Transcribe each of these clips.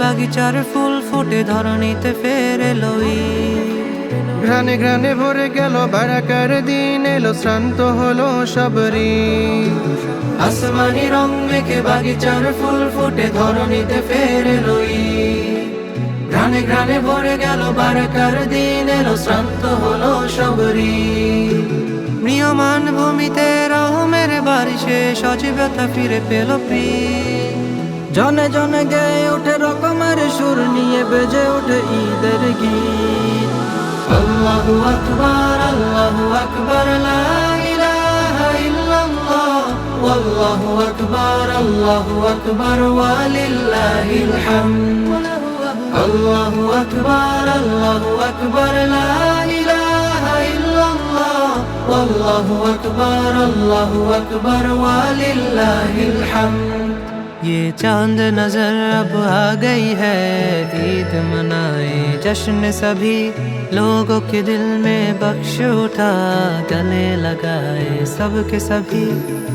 বাগিচার ফুল ফুটে ধরণীতে ফেরে লই ঘ্রাণে ঘ্রাণে ভরে গেল বারাকার দিন এলো শ্রান্ত হলো সবরি আসমানি রং মেখে বাগিচার ফুল ফুটে ধরণীতে ফেরে লই ঘ্রাণে ঘ্রাণে ভরে গেল বারকার দিন এলো শ্রান্ত হলো সবরি নিয়মান ভূমিতে রহমের বারিশে সজীবতা ফিরে পেল প্রি। জনে জনে গেয়ে ওঠে রকমের সুর, নিয়ে বেজে ওঠে ঈদের গীত। আল্লাহু আকবার আল্লাহু আকবার, লা ইলাহা ইল্লাল্লাহ। ওয়াল্লাহু আকবার, আল্লাহু আকবার, ওয়ালিল্লাহিল হামদ। আল্লাহু আকবার আল্লাহু আকবার, লা ইলাহা ইল্লাল্লাহ। ওয়াল্লাহু আকবার, আল্লাহু আকবার, ওয়ালিল্লাহিল হামদ। ये चाँद नज़र अब आ गई है, ईद मनाए जश्न सभी। लोगों के दिल में बख्श उठा, गले लगाए सबके सभी।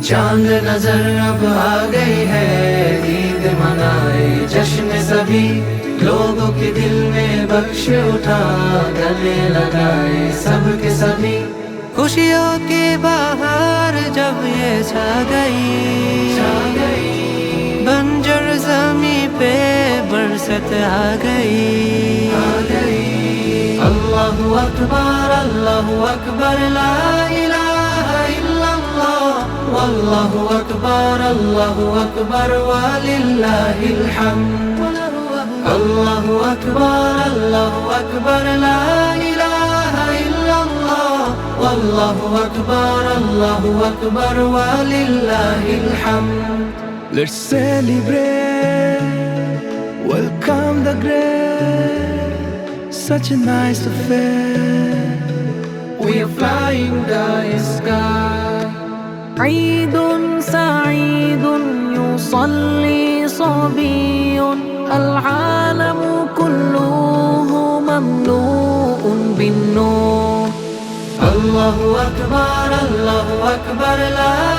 चाँद नज़र अब आ गई है, ईद मनाए जश्न सभी। लोगों के दिल में बख्श उठा, गले लगाए सबके सभी। खुशियों के बाहर जब ये छा गई छा गई। बरसत आ गई आ गई अल्लाह अकबर अल्लाह अकबर ला इलाहा इल्लल्लाह वल्लाह अकबर अल्लाह अकबर वलिल्लाहिल हम्द अल्लाह अकबर अल्लाह अकबर ला इलाहा इल्लल्लाह वल्लाह अकबर अल्लाह Akbar वलिल्लाहिल हम्द Let's celebrate, welcome the great, such a nice affair. We are flying the sky. عيد سعيد يصلي صبي العالم كله مملوء بالنور الله أكبر الله أكبر لا